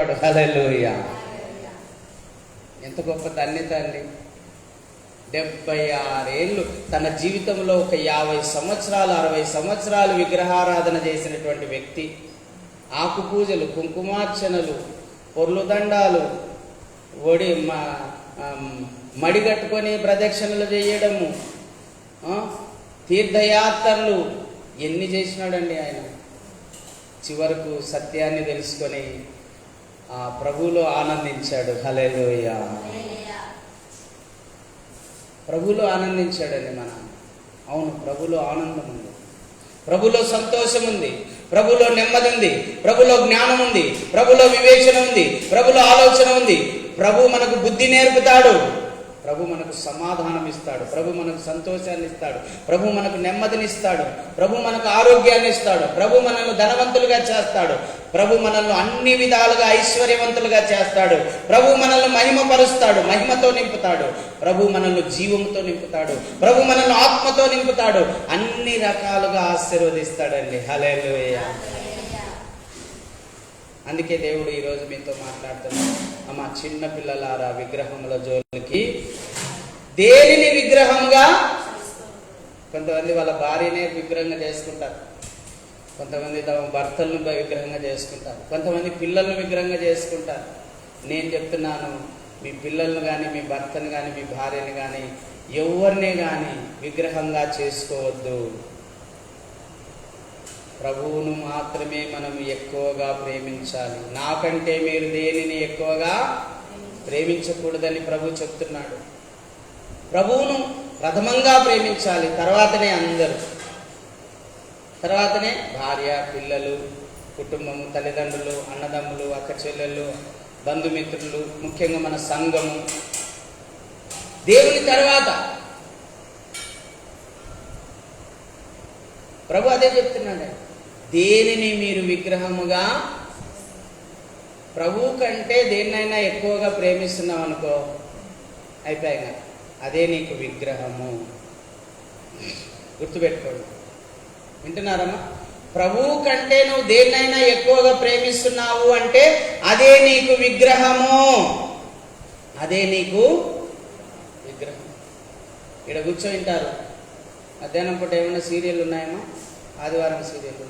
హల్లెలూయా. ఎంత గొప్ప ధన్యత అండి డెబ్బై ఆరేళ్ళు తన జీవితంలో ఒక యాభై సంవత్సరాలు అరవై సంవత్సరాలు విగ్రహారాధన చేసినటువంటి వ్యక్తి. ఆకు పూజలు కుంకుమార్చనలు పొర్లుదండాలు ఒడి మ- మడి కట్టుకొని ప్రదక్షిణలు చేయడము తీర్థయాత్రలు ఎన్ని చేసినాడండి ఆయన. చివరకు సత్యాన్ని తెలుసుకొని ఆ ప్రభువులో ఆనందించాడు. హలేలోయ ప్రభులో ఆనందించాడని మన. అవును ప్రభులో ఆనందం ఉంది ప్రభులో సంతోషం ఉంది ప్రభులో నెమ్మది ఉంది ప్రభులో జ్ఞానం ఉంది ప్రభులో వివేచన ఉంది ప్రభులో ఆలోచన ఉంది ప్రభు మనకు బుద్ధి నేర్పుతాడు. ప్రభు మనకు సమాధానం ఇస్తాడు ప్రభు మనకు సంతోషాన్ని ఇస్తాడు ప్రభు మనకు నెమ్మదినిస్తాడు. ప్రభు మనకు ఆరోగ్యాన్ని ఇస్తాడు ప్రభు మనల్ని ధనవంతులుగా చేస్తాడు. ప్రభు మనల్ని అన్ని విధాలుగా ఐశ్వర్యవంతులుగా చేస్తాడు. ప్రభు మనల్ని మహిమపరుస్తాడు. మహిమతో నింపుతాడు. ప్రభు మనల్ని జీవంతో నింపుతాడు. ప్రభు మనల్ని ఆత్మతో నింపుతాడు. అన్ని రకాలుగా ఆశీర్వదిస్తాడండి. హలే అందుకే దేవుడు ఈరోజు మీతో మాట్లాడుతున్నాడు. మా చిన్న పిల్లలారా విగ్రహముల జోలికి. దేనిని విగ్రహంగా? కొంతమంది వాళ్ళ భార్యనే విగ్రహంగా చేసుకుంటారు. కొంతమంది తమ భర్తలను విగ్రహంగా చేసుకుంటారు. కొంతమంది పిల్లలను విగ్రహంగా చేసుకుంటారు. నేను చెప్తున్నాను మీ పిల్లలను కానీ మీ భర్తను కానీ మీ భార్యను కానీ ఎవరిని కానీ విగ్రహంగా చేసుకోవద్దు. ప్రభువును మాత్రమే మనం ఎక్కువగా ప్రేమించాలి. నాకంటే మీరు దేనిని ఎక్కువగా ప్రేమించకూడదని ప్రభు చెప్తున్నాడు. ప్రభువును ప్రథమంగా ప్రేమించాలి తర్వాతనే అందరూ. తర్వాతనే భార్య పిల్లలు కుటుంబము తల్లిదండ్రులు అన్నదమ్ములు అక్క చెల్లెళ్ళు బంధుమిత్రులు ముఖ్యంగా మన సంఘము. దేవుని తర్వాత ప్రభు అదే చెప్తున్నాడు. దేనిని మీరు విగ్రహముగా? ప్రభు కంటే దేన్నైనా ఎక్కువగా ప్రేమిస్తున్నావు అనుకో అయిపోయాక అదే నీకు విగ్రహము. గుర్తుపెట్టుకోండి. వింటున్నారమ్మా? ప్రభువు కంటే నువ్వు దేన్నైనా ఎక్కువగా ప్రేమిస్తున్నావు అంటే అదే నీకు విగ్రహము. అదే నీకు విగ్రహం. ఇక్కడ కూర్చో వింటారు మధ్యాహ్నం పూట ఏమైనా సీరియల్ ఉన్నాయమ్మా? ఆదివారం సీరియల్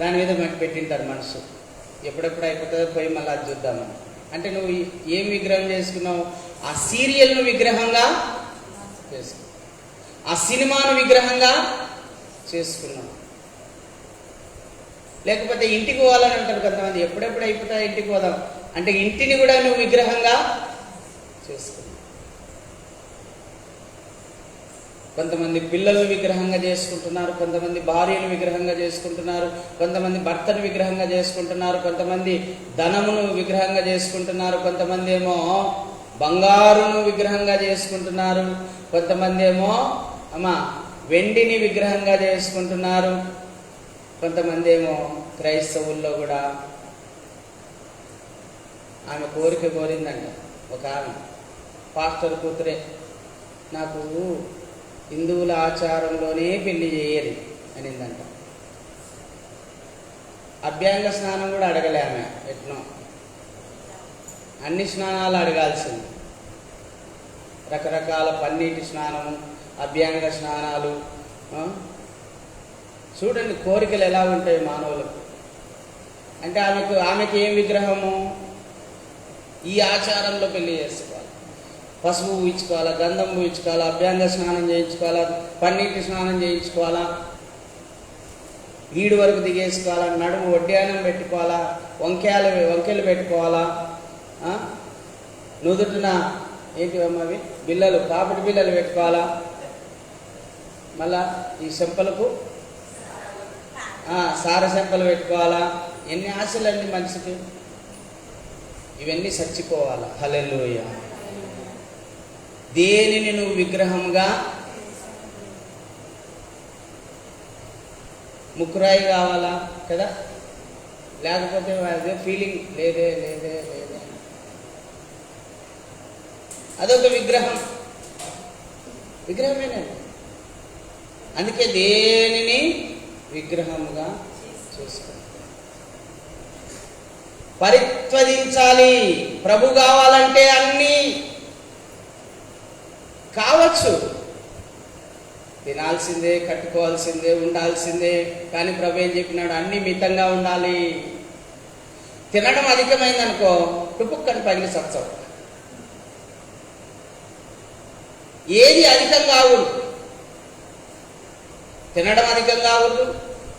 దాని మీద మనకి పెట్టింటారు మనసు. ఎప్పుడెప్పుడు అయిపోతుందో పోయి మళ్ళీ అది చూద్దామని అంటే నువ్వు ఏం విగ్రహం చేసుకున్నావు? ఆ సీరియల్ను విగ్రహంగా చేసుకున్నావు ఆ సినిమాను విగ్రహంగా చేసుకున్నావు. లేకపోతే ఇంటికి పోవాలని అంటారు కొంతమంది. ఎప్పుడెప్పుడు అయిపోతా ఇంటికి పోదాం. అంటే ఇంటిని కూడా నువ్వు విగ్రహంగా చేసుకున్నావు. కొంతమంది పిల్లలను విగ్రహంగా చేసుకుంటున్నారు కొంతమంది భార్యను విగ్రహంగా చేసుకుంటున్నారు కొంతమంది భర్తను విగ్రహంగా చేసుకుంటున్నారు కొంతమంది ధనమును విగ్రహంగా చేసుకుంటున్నారు కొంతమంది ఏమో బంగారును విగ్రహంగా చేసుకుంటున్నారు కొంతమంది ఏమో అమ్మా వెండిని విగ్రహంగా చేసుకుంటున్నారు కొంతమంది ఏమో క్రైస్తవుల్లో కూడా ఆమె కోరిక కోరిందంట ఒక ఆమె. పాస్టర్ కూతురే నాకు హిందువుల ఆచారంలోనే పెళ్ళి చేయరు అనిందంట. అభ్యంగ స్నానం కూడా అడగలే ఆమె ఎట్నో. అన్ని స్నానాలు అడగాల్సింది. రకరకాల పన్నీటి స్నానము అభ్యంగ స్నానాలు చూడండి కోరికలు ఎలా ఉంటాయి మానవులకు. అంటే ఆమెకు ఆమెకి ఏం విగ్రహము? ఈ ఆచారంలో పెళ్ళి చేసుకోవాలి పసుపు పూయించుకోవాలా గంధం పూయించుకోవాలా అభ్యంగ స్నానం చేయించుకోవాలా పన్నీటి స్నానం చేయించుకోవాలా ఈడు వరకు దిగేసుకోవాలా నడుము వడ్డానం పెట్టుకోవాలా వంకాయలు వంకెలు పెట్టుకోవాలా నుదుటిన ఏంటి అమ్మవి బిల్లలు పాపిడి బిల్లలు పెట్టుకోవాలా? మళ్ళా ఈ చెంపలకు సార సెంపలు పెట్టుకోవాలా? ఎన్ని ఆశలండి మనిషికి? ఇవన్నీ చచ్చిపోవాలా. హలెలుయ దేనిని నువ్వు విగ్రహంగా ముక్కురాయి కావాలా కదా? లేకపోతే అదే ఫీలింగ్ లేదే లేదే లేదే. అదొక విగ్రహం. విగ్రహమేనండి అందుకే దేనిని విగ్రహముగా చేసుకుంటాం. పరిత్వదించాలి. ప్రభు కావాలంటే అన్నీ కావచ్చు. తినాల్సిందే కట్టుకోవాల్సిందే ఉండాల్సిందే కానీ ప్రభు ఏం చెప్పినాడు? అన్ని మితంగా ఉండాలి. తినడం అధికమైందనుకో టుపుక్కని పగిలి సత్సవం ఏది అధికంగా కావుడు తినడం అధికంగా అవ్వదు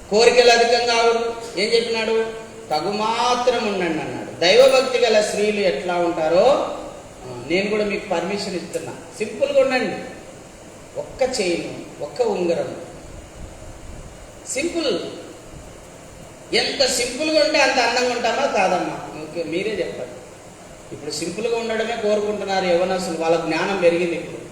కోరికలు అధికంగా కావద్దు ఏం చెప్పినాడు? తగు మాత్రం ఉండండి అన్నాడు. దైవభక్తి గల స్త్రీలు ఎట్లా ఉంటారో నేను కూడా మీకు పర్మిషన్ ఇస్తున్నా. సింపుల్గా ఉండండి. ఒక్క చైను ఒక్క ఉంగరం. సింపుల్ ఎంత సింపుల్గా ఉంటే అంత అందంగా ఉంటామా? కాదమ్మా. ఓకే మీరే చెప్పండి ఇప్పుడు సింపుల్గా ఉండడమే కోరుకుంటున్నారు యవనస్తులు. వాళ్ళ జ్ఞానం పెరిగింది ఇప్పుడు.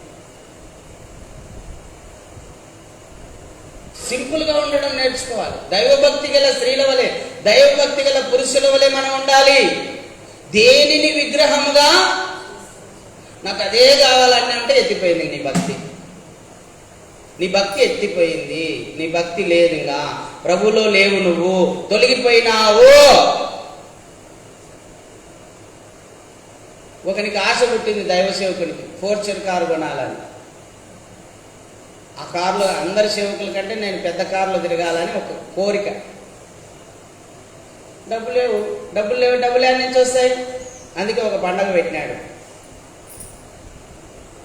సింపుల్గా ఉండడం నేర్చుకోవాలి. దైవభక్తి గల స్త్రీల వలె దైవభక్తి గల పురుషుల వలె మనం ఉండాలి. దేనిని విగ్రహముగా నాకు అదే కావాలని అంటే ఎత్తిపోయింది నీ భక్తి. నీ భక్తి ఎత్తిపోయింది. నీ భక్తి లేదు ఇంకా ప్రభులో లేవు నువ్వు. తొలగిపోయినావు. ఒకనికి ఆశ పుట్టింది దైవ సేవకునికి. ఫోర్చర్ కారు కొనాలని. ఆ కారులో అందరి సేవకుల కంటే నేను పెద్ద కారులో తిరగాలని ఒక కోరిక. డబ్బు లేవు. డబ్బులు లేవు డబ్బులు ఎక్కడి నుంచి వస్తాయి. అందుకే ఒక పండగ పెట్టినాడు.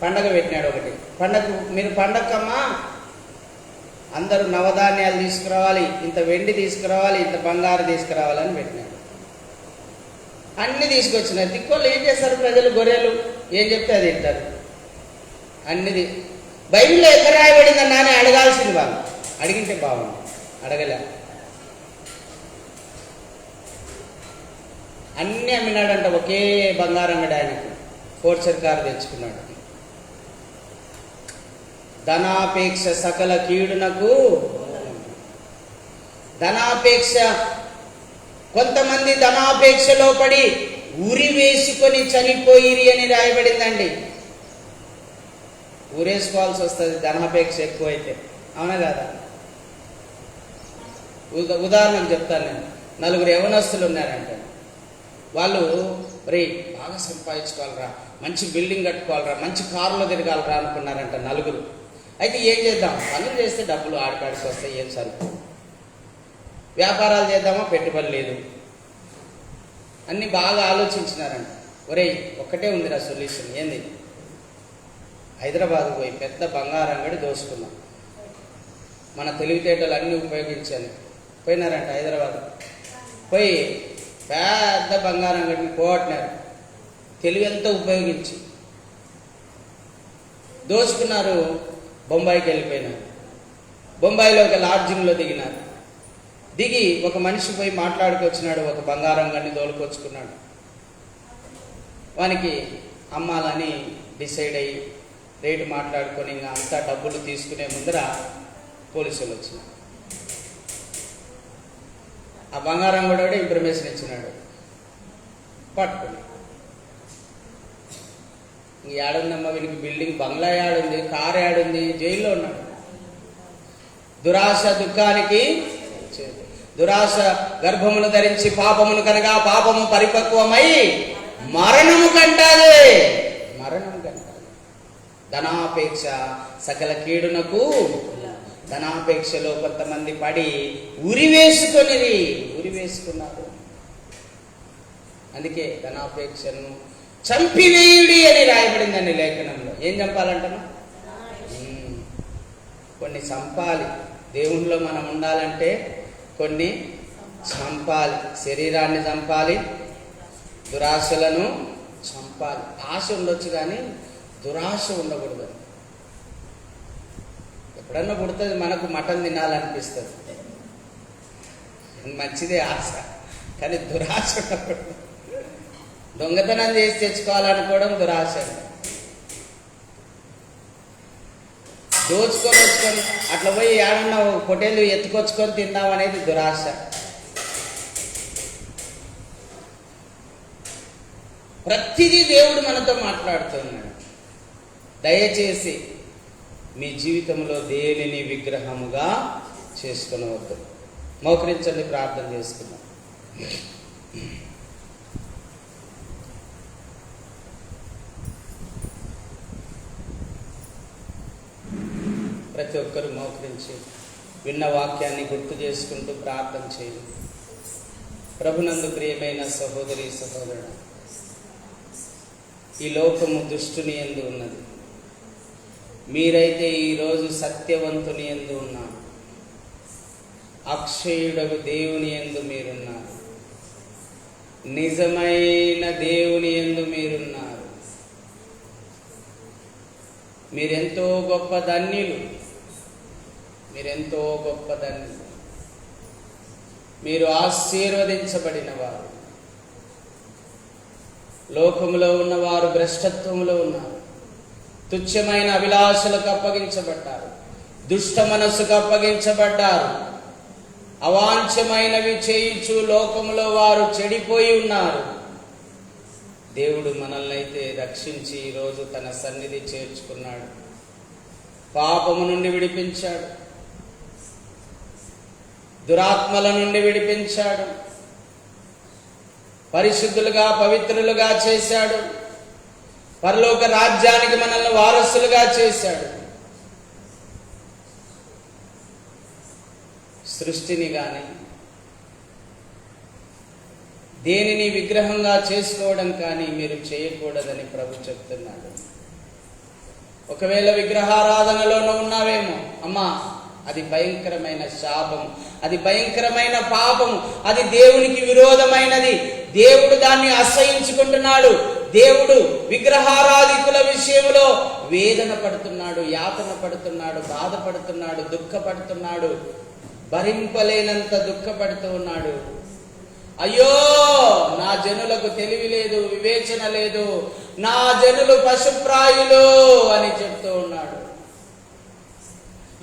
పండగ పెట్టినాడు ఒకటి. పండగ మీరు పండగమ్మా అందరూ నవధాన్యాలు తీసుకురావాలి ఇంత వెండి తీసుకురావాలి ఇంత బంగారు తీసుకురావాలని పెట్టినాడు. అన్ని తీసుకొచ్చినారు. దిక్కులు ఏం చేస్తారు ప్రజలు? గొర్రెలు ఏం చెప్తే అది తింటారు. అన్నిది బైబిల్లో ఎక్కడ రాయబడిందని నానే అడగాల్సింది వాళ్ళు. అడిగింటే బాగుంది అడగలే. అన్నీ అమ్మినాడంట ఒకే బంగారం అంగడి ఆయనకు. ఫోర్చర్ కారు తెచ్చుకున్నాడు. ధనాపేక్ష సకల కీడునకు ధనాపేక్ష. కొంతమంది ధనాపేక్షలో పడి ఉరి వేసుకొని చనిపోయిరి అని రాయబడిందండి. ఊరేసుకోవాల్సి వస్తుంది ధనాపేక్ష ఎక్కువైతే. అవునా కదా? ఉదాహరణకు చెప్తాను నేను. నలుగురు యవనస్తులు ఉన్నారంటే. వాళ్ళు రే బాగా సంపాదించుకోవాలరా మంచి బిల్డింగ్ కట్టుకోవాలరా మంచి కారులో తిరగాలరా అనుకున్నారంట నలుగురు. అయితే ఏం చేద్దాం? పనులు చేస్తే డబ్బులు ఆడికాడికి వస్తాయి ఏం సరుకు? వ్యాపారాలు చేద్దామా? పెట్టుబడి లేదు. అన్ని బాగా ఆలోచించినారంట. ఒరేయ్ ఒక్కటే ఉందిరా సొల్యూషన్ ఏంది? హైదరాబాద్ పోయి పెద్ద బంగారం అంగడి దోసుకున్నాం. మన తెలివితేటలు అన్నీ ఉపయోగించాను పోయినారంట హైదరాబాద్ పోయి పెద్ద బంగారం అంగడిని పోగొట్టినారు. తెలివి ఎంతో ఉపయోగించి. దోచుకున్నారు బొంబాయికి వెళ్ళిపోయినారు. బొంబాయిలో ఒక లాడ్జింగ్లో దిగినారు. దిగి ఒక మనిషి పోయి మాట్లాడుకొచ్చినాడు ఒక బంగారం కానీ దోలుకొచ్చుకున్నాడు వానికి అమ్మాలని డిసైడ్ అయ్యి రేటు మాట్లాడుకొని ఇంకా అంతా డబ్బులు తీసుకునే ముందర పోలీసులు వచ్చినారు. ఆ బంగారం కూడా ఇన్ఫర్మేషన్ ఇచ్చినాడు. పట్టుకున్నాడు. ఏడుందమ్మా వీనికి బిల్డింగ్ బంగ్లా ఏడుంది కారు ఏడుంది జైల్లో ఉన్నాడు. దురాశ దుఃఖానికి దురాశ గర్భమును ధరించి పాపమును కనగా పాపము పరిపక్వమై మరణము కంటాది. మరణం కంటాది. ధనాపేక్ష సకల కీడునకు ధనాపేక్షలో కొంతమంది పడి ఉరి వేసుకొనిది ఉరి వేసుకున్నారు. అందుకే ధనాపేక్షను చంపివేయుడి అని రాయబడిందండి లేఖనంలో. ఏం చంపాలంటున్నా కొన్ని చంపాలి. దేవుణ్ణిలో మనం ఉండాలంటే కొన్ని చంపాలి. శరీరాన్ని చంపాలి దురాశలను చంపాలి. ఆశ ఉండొచ్చు కానీ దురాశ ఉండకూడదు. ఎప్పుడన్నా పుడుతుంది మనకు మటన్ తినాలనిపిస్తుంది. మంచిదే ఆశ కానీ దురాశ ఉండకూడదు. దొంగతనం చేసి తెచ్చుకోవాలనుకోవడం దురాశ. దోచుకొని వచ్చుకొని అట్లా పోయి ఏడన్నా ఒక పొటేలు ఎత్తుకొచ్చుకొని తిందాం అనేది దురాశ. ప్రతిదీ దేవుడు మనతో మాట్లాడుతున్నాడు. దయచేసి మీ జీవితంలో దేనిని విగ్రహముగా చేసుకునవద్దు. మోకరించండి ప్రార్థన చేసుకుందాం. ప్రతి ఒక్కరు మోకరించి విన్న వాక్యాన్ని గుర్తు చేసుకుంటూ ప్రార్థన చేయండి ప్రభునందు ప్రియమైన సహోదరి సహోదరుడు ఈ లోకము దుష్టుని ఎందు ఉన్నది. మీరైతే ఈరోజు సత్యవంతుని ఎందు ఉన్నారు. అక్షయుడకు దేవుని ఎందు మీరున్నారు. నిజమైన దేవుని ఎందు మీరున్నారు. మీరెంతో గొప్ప ధన్యులు. మీరెంతో గొప్ప ధన్యులు మీరు ఆశీర్వదించబడిన వారు లోకములో ఉన్నవారు భ్రష్టత్వంలో ఉన్నారు. తుచ్చమైన అభిలాషలకు అప్పగించబడ్డారు. దుష్ట మనస్సుకు అప్పగించబడ్డారు. అవాంఛమైనవి చేయించు లోకములో వారు చెడిపోయి ఉన్నారు. దేవుడు మనల్ని అయితే రక్షించి ఈరోజు తన సన్నిధి చేర్చుకున్నాడు. పాపము నుండి విడిపించాడు. దురాత్మల నుండి విడిపించాడు. పరిశుద్ధులుగా పవిత్రులుగా చేశాడు. పరలోక రాజ్యానికి మనల్ని వారసులుగా చేశాడు. సృష్టిని కానీ దేనిని విగ్రహంగా చేసుకోవడం కానీ మీరు చేయకూడదని ప్రభు చెప్తున్నాడు. ఒకవేళ విగ్రహారాధనలోనూ ఉన్నావేమో అమ్మా అది భయంకరమైన శాపం అది భయంకరమైన పాపం అది దేవునికి విరోధమైనది. దేవుడు దాన్ని అసహించుకుంటున్నాడు దేవుడు విగ్రహారాధికుల విషయంలో వేదన పడుతున్నాడు యాతన పడుతున్నాడు బాధపడుతున్నాడు దుఃఖపడుతున్నాడు. భరింపలేనంత దుఃఖపడుతూ ఉన్నాడు. అయ్యో నా జనులకు తెలివి లేదు వివేచన లేదు నా జనులు పశుప్రాయులు అని చెప్తూ ఉన్నాడు.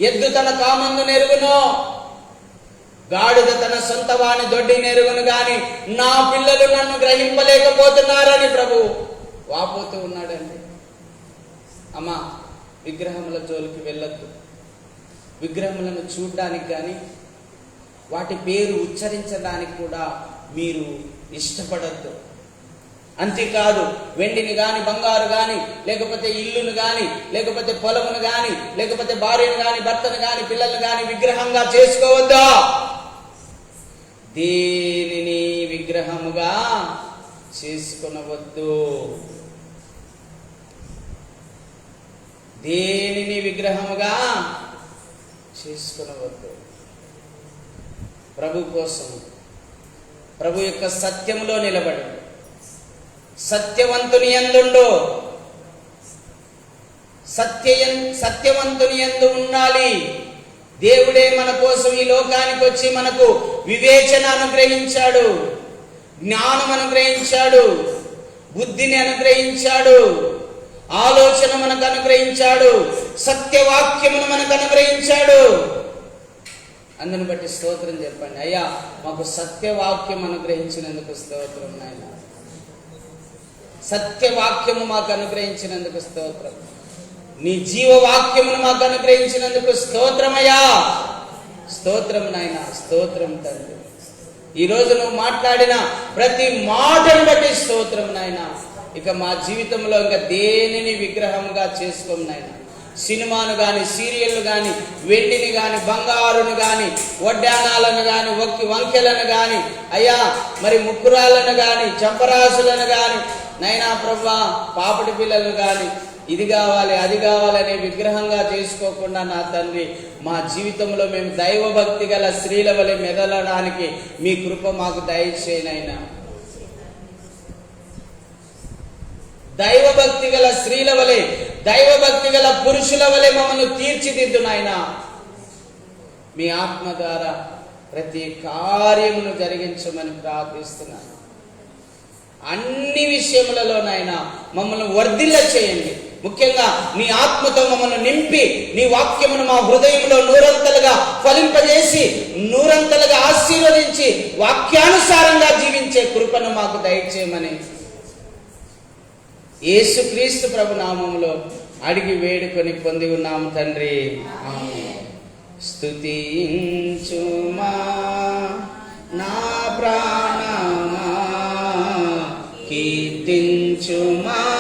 ఎద్దు తన కామందు నెరుగును. గాడిద తన సొంత వాణి దొడ్డి నెరుగును గాని నా పిల్లలు నన్ను గ్రహింపలేకపోతున్నారని ప్రభు వాపోతూ ఉన్నాడండి. అమ్మా విగ్రహముల జోలికి వెళ్ళొద్దు. విగ్రహములను చూడడానికి కానీ వాటి పేరు ఉచ్చరించడానికి కూడా మీరు ఇష్టపడద్దు. అంతేకాదు. వెండిని గాని బంగారు గాని లేకపోతే ఇల్లును గాని లేకపోతే పొలమును గాని లేకపోతే భార్యను గాని భర్తను గాని పిల్లలను గాని విగ్రహంగా చేసుకోవద్దా? దేనిని విగ్రహముగా చేసుకునవద్దు. దేనిని విగ్రహముగా చేసుకునవద్దు. ప్రభు కోసం ప్రభు యొక్క సత్యంలో నిలబడి సత్యవంతుని ఎందుండు సత్య సత్యవంతుని ఎందు ఉండాలి. దేవుడే మన కోసం ఈ లోకానికి వచ్చి మనకు వివేచన అనుగ్రహించాడు. జ్ఞానం అనుగ్రహించాడు. బుద్ధిని అనుగ్రహించాడు. ఆలోచన మనకు అనుగ్రహించాడు. సత్యవాక్యమును మనకు అనుగ్రహించాడు. అందుని బట్టి స్తోత్రం చెప్పండి. అయ్యా మాకు సత్యవాక్యం అనుగ్రహించినందుకు స్తోత్రం నాయన. సత్యవాక్యము మాకు అనుగ్రహించినందుకు స్తోత్రం. నీ జీవవాక్యమును మాకు అనుగ్రహించినందుకు స్తోత్రమయ్యా. స్తోత్రం నాయన స్తోత్రం తండ్రి. ఈ నువ్వు మాట్లాడిన ప్రతి మాటను బట్టి స్తోత్రం నాయన. ఇక మా జీవితంలో ఇంకా దేనిని విగ్రహంగా చేసుకోం నాయన. సినిమాను కానీ సీరియల్ను కానీ వెండిని కానీ బంగారును కానీ వడ్డానాలను కానీ ఒక్కి వంకెలను కానీ అయ్యా మరి ముక్కురాలను కానీ చంపరాసులను కానీ నైనా ప్రభా పాపటి పిల్లలు కానీ ఇది కావాలి అది కావాలనే విగ్రహంగా చేసుకోకుండా నా తండ్రి మా జీవితంలో మేము దైవభక్తి గల స్త్రీల వలె మెదలడానికి మీ కృప మాకు దయచేయనైనా. దైవభక్తి గల స్త్రీల వలె దైవభక్తి గల పురుషుల వలె మమ్మల్ని తీర్చిదిద్దు నాయనా. మీ ఆత్మ ద్వారా ప్రతి కార్యమును జరిగించమని ప్రార్థిస్తున్నాను. అన్ని విషయములలోనైనా మమ్మల్ని వర్ధిల్ల చేయండి. ముఖ్యంగా నీ ఆత్మతో మమ్మల్ని నింపి నీ వాక్యమును మా హృదయంలో నూరంతలుగా ఫలింపజేసి నూరంతలుగా ఆశీర్వదించి వాక్యానుసారంగా జీవించే కృపను మాకు దయచేయమని యేసుక్రీస్తు ప్రభు నామములో అడిగి వేడుకొని పొంది ఉన్నాము తండ్రి. స్తుతించుమా నా ప్రా চুমা